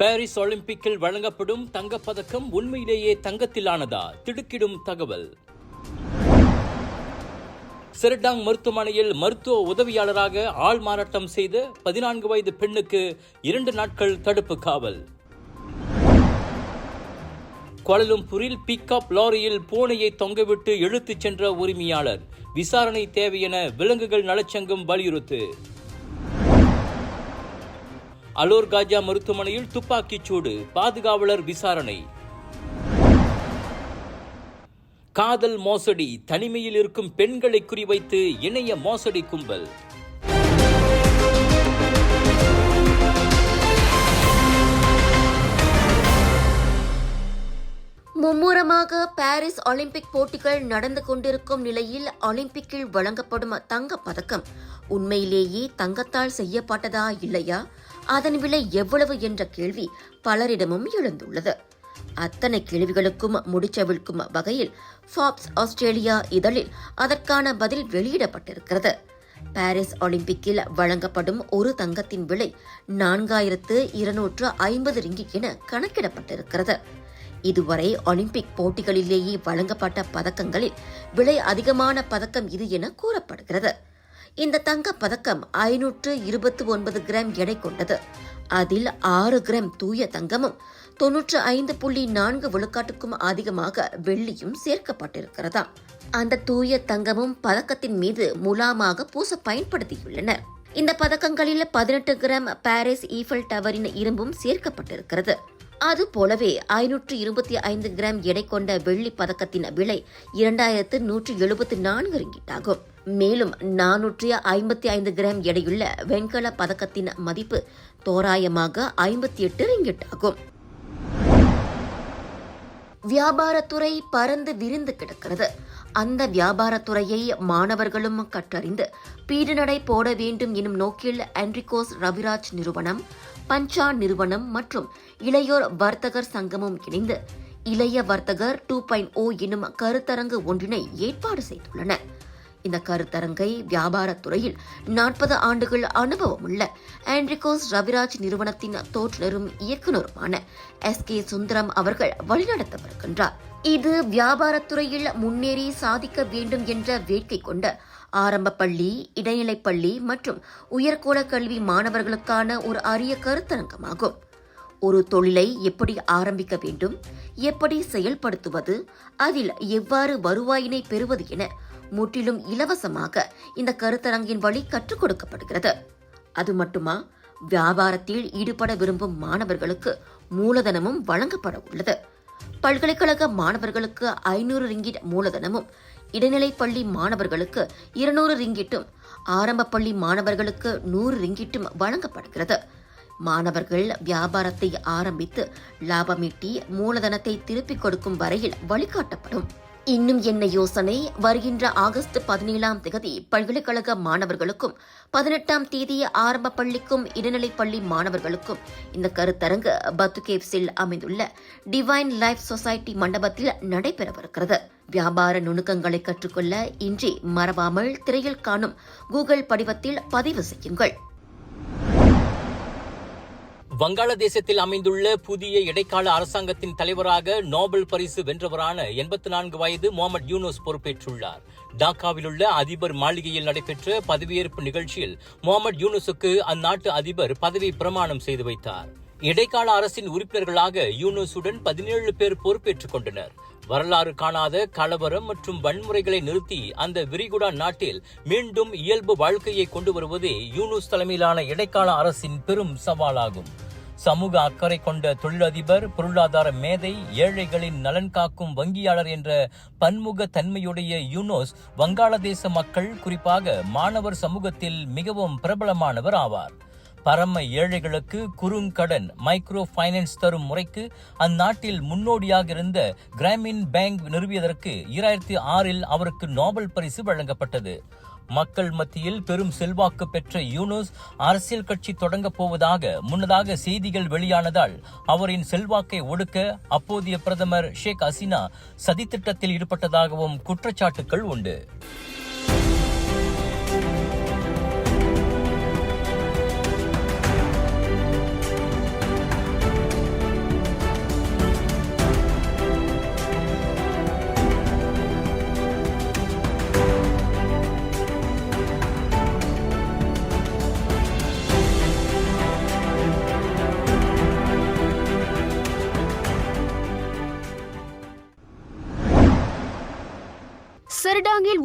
Paris ஒலிம்பிக்கில் வழங்கப்படும் தங்கப்பதக்கம் உண்மையிலேயே தங்கத்திலானதா? திடுக்கிடும் தகவல். சிரடாங் மருத்துவமனையில் மருத்துவ உதவியாளராக ஆள் மாறாட்டம் செய்த பதினான்கு வயது பெண்ணுக்கு இரண்டு நாட்கள் தடுப்பு காவல். கோலலும்பூரில் பிக்அப் லாரியில் பூனையை தொங்கவிட்டு இழுத்துச் சென்ற உரிமையாளர். விசாரணை தேவையென விலங்குகள் நலச்சங்கம் வலியுறுத்து. அலோர் காஜா மருத்துவமனையில் துப்பாக்கிச் சூடு பாதுகாவலர் விசாரணை. காதல் மோசடி தனிமையில் இருக்கும் பெண்களை குறிவைத்து இணைய மோசடி கும்பல். மும்முரமாக பாரிஸ் ஒலிம்பிக் போட்டிகள் நடந்து கொண்டிருக்கும் நிலையில் ஒலிம்பிக்கில் வழங்கப்படும் தங்கப் பதக்கம் உண்மையிலேயே தங்கத்தால் செய்யப்பட்டதா இல்லையா? அதன் விலை எவ்வளவு என்ற கேள்வி பலரிடமும் எழுந்துள்ளது. அத்தனை கேள்விகளுக்கும் முடிச்சவிழ்க்கும் வகையில் ஃபாப்ஸ் ஆஸ்திரேலியா இதழில் அதற்கான பதில் வெளியிடப்பட்டிருக்கிறது. பாரிஸ் ஒலிம்பிக்கில் வழங்கப்படும் ஒரு தங்கத்தின் விலை நான்காயிரத்து இருநூற்று ஐம்பது ரிங்கிட் என கணக்கிடப்பட்டிருக்கிறது. இதுவரை ஒலிம்பிக் போட்டிகளிலேயே வழங்கப்பட்ட பதக்கங்களில் விலை அதிகமான பதக்கம் இது என கூறப்படுகிறது. இந்த தங்கப் பதக்கம் ஐநூற்று இருபத்தி ஒன்பது கிராம் எடை கொண்டது. அதில் ஆறு கிராம் தூய தங்கமும் தொன்னூற்று ஐந்து புள்ளி நான்கு விழுக்காட்டுக்கும் அதிகமாக வெள்ளியும் சேர்க்கப்பட்டிருக்கிறதாம் அந்த தூய தங்கமும் பதக்கத்தின் மீது முலாமாக பூச பயன்படுத்தியுள்ளனர் இந்த பதக்கங்களில் பதினெட்டு கிராம் பாரிஸ் ஈஃபல் டவரின் இரும்பும் சேர்க்கப்பட்டிருக்கிறது. அது போலவே ஐநூற்று இருபத்தி ஐந்து கிராம் எடை கொண்ட வெள்ளி பதக்கத்தின் விலை இரண்டாயிரத்து நூற்று எழுபத்தி நான்கு ரிங்கிட் ஆகும் மேலும் நானூற்றி ஐம்பத்தி ஐந்து கிராம் எடையுள்ள வெண்கல பதக்கத்தின் மதிப்பு தோராயமாக ஐம்பத்தி எட்டு ரிங்கிட் ஆகும். வியாபாரத்துறை பறந்து விரிந்து கிடக்கிறது. அந்த வியாபாரத்துறையை மாணவர்களும் கற்றறிந்து பீடுநடை போட வேண்டும் எனும் நோக்கில் ஆண்ட்ரிகோஸ் ரவிராஜ் நிறுவனம் பஞ்சா நிறுவனம் மற்றும் இளையோர் வர்த்தகர் சங்கமும் இணைந்து இளைய வர்த்தகர் டூ பாயிண்ட் ஓ எனும் கருத்தரங்கு ஒன்றினை ஏற்பாடு செய்துள்ளன. இந்த கருத்தரங்கை வியாபாரத்துறையில் நாற்பது ஆண்டுகள் அனுபவம் உள்ள ஆண்ட்ரிகோஸ் ரவிராஜ் நிறுவனத்தின் தோற்றுநரும் இயக்குநருமான எஸ் கே சுந்தரம் அவர்கள் வழிநடத்தவிருக்கின்றார் இது வியாபாரத்துறையில் முன்னேறி சாதிக்க வேண்டும் என்ற வேட்கை கொண்ட ஆரம்ப பள்ளி இடைநிலைப் பள்ளி மற்றும் உயர்கோள கல்வி மாணவர்களுக்கான ஒரு அரிய கருத்தரங்கமாகும். ஒரு தொழிலை எப்படி ஆரம்பிக்க வேண்டும் எப்படி செயல்படுத்துவது அதில் எவ்வாறு வருவாயினை பெறுவது என முற்றிலும் இலவசமாக இந்த கருத்தரங்கின் வழி கற்றுக் கொடுக்கப்படுகிறது. அது மட்டுமா? வியாபாரத்தில் ஈடுபட விரும்பும் மாணவர்களுக்கு மூலதனமும் வழங்கப்பட உள்ளது. பல்கலைக்கழக மாணவர்களுக்கு ஐநூறு ரிங்கிட் மூலதனமும் இடைநிலை பள்ளி மாணவர்களுக்கு இருநூறு ரிங்கிட்டும் ஆரம்ப பள்ளி மாணவர்களுக்கு நூறு ரிங்கிட்டும் வழங்கப்படுகிறது. மாணவர்கள் வியாபாரத்தை ஆரம்பித்து லாபமீட்டி மூலதனத்தை திருப்பிக் கொடுக்கும் வரையில் வழிகாட்டப்படும். இன்னும் என்ன யோசனை? வருகின்ற ஆகஸ்ட் பதினேழாம் தேதி பல்கலைக்கழக மாணவர்களுக்கும் பதினெட்டாம் தேதி ஆரம்ப பள்ளிக்கும் இடைநிலை பள்ளி மாணவர்களுக்கும் இந்த கருத்தரங்கு பத்துகேப்ஸில் அமைந்துள்ள டிவைன் லைஃப் சொசைட்டி மண்டபத்தில் நடைபெறவிருக்கிறது. வியாபார நுணுக்கங்களை கற்றுக்கொள்ள இன்றி மறவாமல் திரையில் காணும் கூகுள் படிவத்தில் பதிவு செய்யுங்கள். வங்காளதேசத்தில் அமைந்துள்ள புதிய இடைக்கால அரசாங்கத்தின் தலைவராக நோபல் பரிசு வென்றவரான எண்பத்தி நான்கு வயது முகமது யூனோஸ் பொறுப்பேற்றுள்ளார். டாக்காவில் உள்ள அதிபர் மாளிகையில் நடைபெற்ற பதவியேற்பு நிகழ்ச்சியில் முகமது யூனுஸுக்கு அந்நாட்டு அதிபர் பதவி பிரமாணம் செய்து வைத்தார். இடைக்கால அரசின் உறுப்பினர்களாக யூனுஸுடன் பதினேழு பேர் பொறுப்பேற்றுக் கொண்டனர். வரலாறு காணாத கலவரம் மற்றும் வன்முறைகளை நிறுத்தி அந்த விரிகுடா நாட்டில் மீண்டும் இயல்பு வாழ்க்கையை கொண்டு வருவதே யூனுஸ் தலைமையிலான இடைக்கால அரசின் பெரும் சவாலாகும். சமூக அக்கறை கொண்ட தொழிலதிபர் பொருளாதார மேதை ஏழைகளின் நலன் காக்கும் வங்கியாளர் என்ற பன்முக தன்மையுடைய யூனோஸ் வங்காளதேச மக்கள் குறிப்பாக மாணவர் சமூகத்தில் மிகவும் பிரபலமானவர் ஆவார். பரம ஏழைகளுக்கு குறுங்கடன் மைக்ரோ ஃபைனான்ஸ் தரும் முறைக்கு அந்நாட்டில் முன்னோடியாக இருந்த கிராமின் பேங்க் நிறுவியதற்கு இரண்டாயிரத்தி ஆறில் அவருக்கு நோபல் பரிசு வழங்கப்பட்டது. மக்கள் மத்தியில் பெரும் செல்வாக்கு பெற்ற யூனுஸ் அரசியல் கட்சி தொடங்கப் போவதாக முன்னதாக செய்திகள் வெளியானதால் அவரின் செல்வாக்கை ஒடுக்க அப்போதைய பிரதமர் ஷேக் ஹசீனா சதித்திட்டத்தில் ஈடுபட்டதாகவும் குற்றச்சாட்டுகள் உண்டு.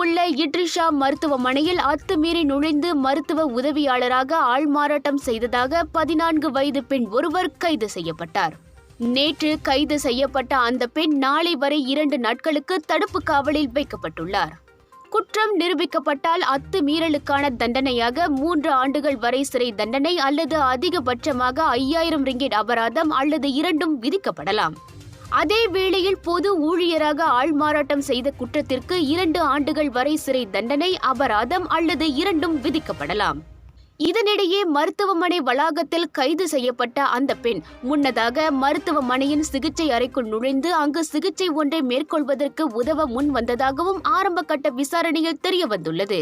உள்ள இட்ரிஷா மருத்துவமனையில் அத்துமீறி நுழைந்து மருத்துவ உதவியாளராக ஆள்மாறாட்டம் செய்ததாக பதினான்கு வயது பெண் ஒருவர் கைது செய்யப்பட்டார். நேற்று கைது செய்யப்பட்ட அந்த பெண் நாளை வரை இரண்டு நாட்களுக்கு தடுப்பு காவலில் வைக்கப்பட்டுள்ளார். குற்றம் நிரூபிக்கப்பட்டால் அத்துமீறலுக்கான தண்டனையாக மூன்று ஆண்டுகள் வரை சிறை தண்டனை அல்லது அதிகபட்சமாக ஐயாயிரம் ரிங்கெட் அபராதம் அல்லது இரண்டும் விதிக்கப்படலாம். அதே வேளையில் பொது ஊழியராக ஆள்மாறாட்டம் செய்த குற்றத்திற்கு இரண்டு ஆண்டுகள் வரை சிறை தண்டனை அபராதம் அல்லது இரண்டும் விதிக்கப்படலாம். இதனிடையே மருத்துவமனை வளாகத்தில் கைது செய்யப்பட்ட அந்த பெண் முன்னதாக மருத்துவமனையின் சிகிச்சை அறைக்குள் நுழைந்து அங்கு சிகிச்சை ஒன்றை மேற்கொள்வதற்கு உதவ முன் வந்ததாகவும் ஆரம்பகட்ட விசாரணையில் தெரியவந்துள்ளது.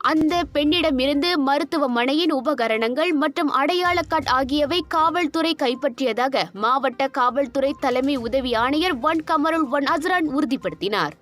அந்த பெண்ணிடமிருந்து மருத்துவமனையின் உபகரணங்கள் மற்றும் அடையாள கார்டு ஆகியவை காவல்துறை கைப்பற்றியதாக மாவட்ட காவல்துறை தலைமை உதவி ஆணையர் ஒன் கமருல் ஒன் அஸ்ரான் உறுதிப்படுத்தினார்.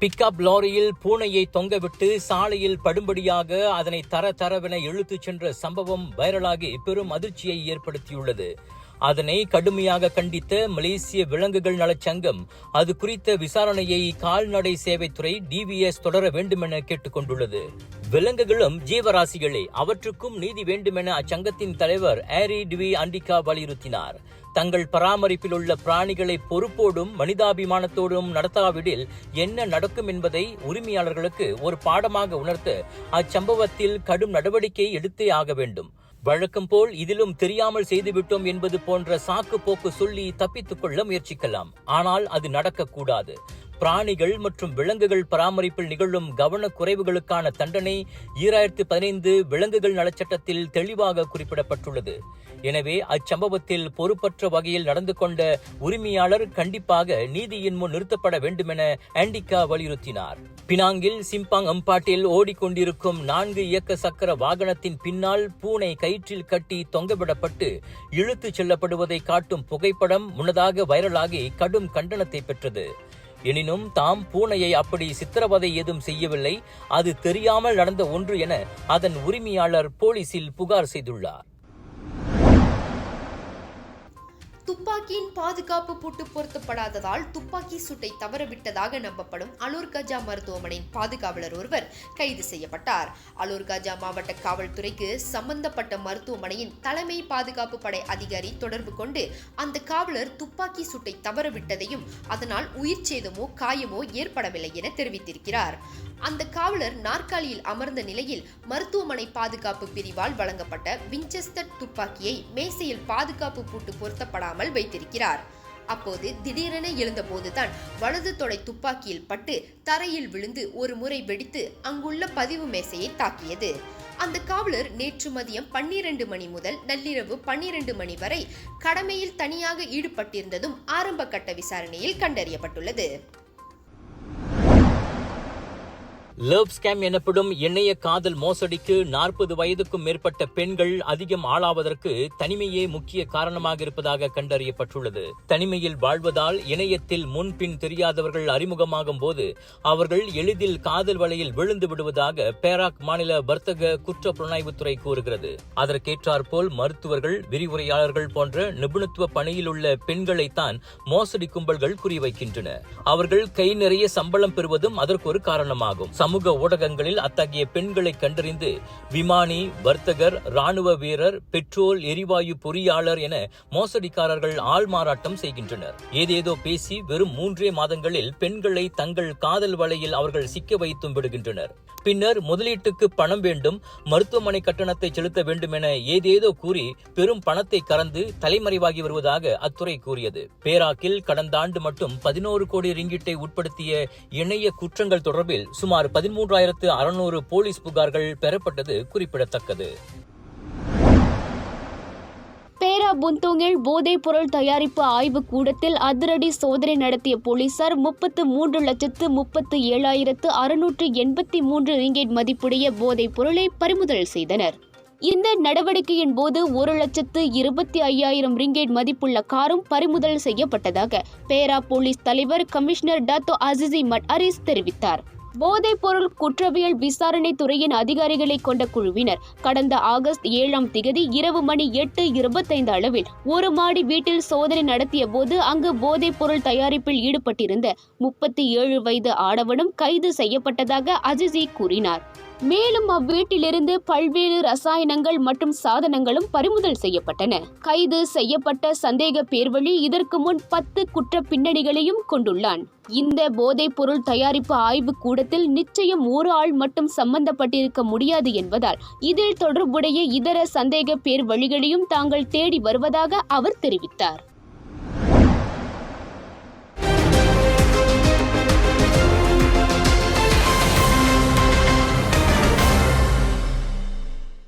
பிக்கப் லாரியில் பூனையை தொங்கவிட்டு சாலையில் படும்படியாக அதனை தர தரவென இழுத்துச் சென்ற சம்பவம் வைரலாகி பெரும் அதிர்ச்சியை ஏற்படுத்தியுள்ளது. அதனை கடுமையாக கண்டித்த மலேசிய விலங்குகள் நலச் சங்கம் அது குறித்த விசாரணையை கால்நடை சேவைத்துறை டிவிஎஸ் தொடர வேண்டுமென கேட்டுக்கொண்டுள்ளது விலங்குகளும் ஜீவராசிகளே அவற்றுக்கும் நீதி வேண்டுமென அச்சங்கத்தின் தலைவர் ஆரி டிவி அண்டிகா வலியுறுத்தினார். தங்கள் பராமரிப்பில் உள்ள பிராணிகளை பொறுப்போடும் மனிதாபிமானத்தோடும் நடத்தாவிடில் என்ன நடக்கும் என்பதை உரிமையாளர்களுக்கு ஒரு பாடமாக உணர்த்த அச்சம்பவத்தில் கடும் நடவடிக்கை எடுத்தே ஆக வேண்டும். வழக்கம் போல் இதிலும் தெரியாமல் செய்துவிட்டோம் என்பது போன்ற சாக்கு போக்கு சொல்லி தப்பித்துக் கொள்ள முயற்சிக்கலாம். ஆனால் அது நடக்கக்கூடாது. பிராணிகள் மற்றும் விலங்குகள் பராமரிப்பில் நிகழும் கவனக்குறைவுகளுக்கான தண்டனை ஈராயிரத்து பதினைந்து விலங்குகள் நலச்சட்டத்தில் தெளிவாக குறிப்பிடப்பட்டுள்ளது. எனவே அச்சம்பவத்தில் பொறுப்பற்ற வகையில் நடந்து கொண்ட உரிமையாளர் கண்டிப்பாக நீதியின் முன் நிறுத்தப்பட வேண்டுமென ஆண்டிகா வலியுறுத்தினார். பினாங்கில் சிம்பாங் அம்பாட்டில் ஓடிக்கொண்டிருக்கும் நான்கு இயக்க சக்கர வாகனத்தின் பின்னால் பூனை கயிற்றில் கட்டி தொங்கவிடப்பட்டு இழுத்துச் செல்லப்படுவதை காட்டும் புகைப்படம் முன்னதாக வைரலாகி கடும் கண்டனத்தை பெற்றது. எனினும் தாம் பூனையை அப்படி சித்திரவதை ஏதும் செய்யவில்லை அது தெரியாமல் நடந்த ஒன்று என அதன் உரிமையாளர் போலீசில் புகார் செய்துள்ளார். துப்பாக்கியின் பாதுகாப்பு பூட்டு பொருத்தப்படாததால் துப்பாக்கி சூட்டை தவறவிட்டதாக நம்பப்படும் அலூர் கஜா மருத்துவமனையின் பாதுகாவலர் ஒருவர் கைது செய்யப்பட்டார். அலூர் கஜா மாவட்ட காவல்துறைக்கு சம்பந்தப்பட்ட மருத்துவமனையின் தலைமை பாதுகாப்பு படை அதிகாரி தொடர்பு கொண்டு அந்த காவலர் துப்பாக்கி சூட்டை தவறவிட்டதையும் அதனால் உயிர் சேதமோ காயமோ ஏற்படவில்லை என தெரிவித்திருக்கிறார். அந்த காவலர் நாற்காலியில் அமர்ந்த நிலையில் மருத்துவமனை பாதுகாப்பு பிரிவால் வழங்கப்பட்ட விஞ்செஸ்டர் துப்பாக்கியை மேசையில் பாதுகாப்பு பூட்டு பொருத்தப்படாமல் வைத்திருக்கிறார். அப்போது திடீரென எழுந்தபோதுதான் வலது தொடை துப்பாக்கியில் பட்டு தரையில் விழுந்து ஒரு முறை வெடித்து அங்குள்ள பதிவு மேசையை தாக்கியது. அந்த காவலர் நேற்று மதியம் பன்னிரண்டு மணி முதல் நள்ளிரவு பன்னிரண்டு மணி வரை கடமையில் தனியாக ஈடுபட்டிருந்ததும் ஆரம்ப கட்ட விசாரணையில் கண்டறியப்பட்டுள்ளது. லவ் ஸ்கேம் எனப்படும் இணைய காதல் மோசடிக்கு நாற்பது வயதுக்கும் மேற்பட்ட பெண்கள் அதிகம் ஆளாவதற்கு தனிமையே முக்கிய காரணமாக இருப்பதாக கண்டறியப்பட்டுள்ளது. தனிமையில் வாழ்வதால் இணையத்தில் முன்பின் தெரியாதவர்கள் அறிமுகமாகும் போது அவர்கள் எளிதில் காதல் வலையில் விழுந்து விடுவதாக பேராக் மாநில வர்த்தக குற்ற புலனாய்வுத்துறை கூறுகிறது. அதற்கேற்றாற்போல் மருத்துவர்கள் விரிவுரையாளர்கள் போன்ற நிபுணத்துவ பணியில் உள்ள பெண்களைத்தான் மோசடி கும்பல்கள் குறிவைக்கின்றன. அவர்கள் கை நிறைய சம்பளம் பெறுவதும் அதற்கு ஒரு காரணமாகும். சமூக ஊடகங்களில் அத்தகைய பெண்களை கண்டறிந்து விமானி வர்த்தகர் ராணுவ வீரர் பெட்ரோல் எரிவாயு பொறியாளர் என மோசடிக்காரர்கள் ஆள் மாறாட்டம் செய்கின்றனர். ஏதேதோ பேசி வெறும் மூன்றே மாதங்களில் பெண்களை தங்கள் காதல் வலையில் அவர்கள் சிக்க வைத்தும் விடுகின்றனர். பின்னர் முதலீட்டுக்கு பணம் வேண்டும் மருத்துவமனை கட்டணத்தை செலுத்த வேண்டும் என ஏதேதோ கூறி பெரும் பணத்தை கறந்து தலைமறைவாகி வருவதாக அத்துறை கூறியது. பேராக்கில் கடந்த ஆண்டு மட்டும் பதினோரு கோடி ரிங்கிட்டை உட்படுத்திய இணைய குற்றங்கள் தொடர்பில் சுமார் பதிமூன்றாயிரத்து அறுநூறு போலீஸ் புகார்கள் பெறப்பட்டது குறிப்பிடத்தக்கது. பேரா புந்தோங்கில் போதைப் பொருள் தயாரிப்பு ஆய்வு கூடத்தில் அதிரடி சோதனை நடத்திய போலீசார் முப்பத்து மூன்று லட்சத்து முப்பத்து ஏழாயிரத்து அறுநூற்று எண்பத்தி மூன்று ரிங்கேட் மதிப்புடைய போதைப் பொருளை பறிமுதல் செய்தனர். இந்த நடவடிக்கையின் போது ஒரு லட்சத்து இருபத்தி ஐயாயிரம் ரிங்கேட் மதிப்புள்ள காரும் பறிமுதல் செய்யப்பட்டதாக பேரா போலீஸ் தலைவர் கமிஷனர் டாத்தோ அசிசி மட் அரிஸ் தெரிவித்தார். போதைப்பொருள் குற்றவியல் விசாரணை துறையின் அதிகாரிகளை கொண்ட குழுவினர். கடந்த ஆகஸ்ட் ஏழாம் திகதி இரவு மணி எட்டு இருபத்தைந்து அளவில் ஒரு மாடி வீட்டில் சோதனை நடத்திய போது அங்கு போதைப்பொருள் தயாரிப்பில் ஈடுபட்டிருந்த முப்பத்தி ஏழு வயது ஆடவனும் கைது செய்யப்பட்டதாக அஜிசி கூறினார். மேலும் அவ்வீட்டிலிருந்து பல்வேறு ரசாயனங்கள் மற்றும் சாதனங்களும் பறிமுதல் செய்யப்பட்டன. கைது செய்யப்பட்ட சந்தேக பேர்வழி இதற்கு முன் பத்து குற்ற பின்னணிகளையும் கொண்டுள்ளான். இந்த போதைப் பொருள் தயாரிப்பு ஆய்வு கூடத்தில் நிச்சயம் ஒரு ஆள் மட்டும் சம்பந்தப்பட்டிருக்க முடியாது என்பதால் இதில் தொடர்புடைய இதர சந்தேக பேர் வழிகளையும் தாங்கள் தேடி வருவதாக அவர் தெரிவித்தார்.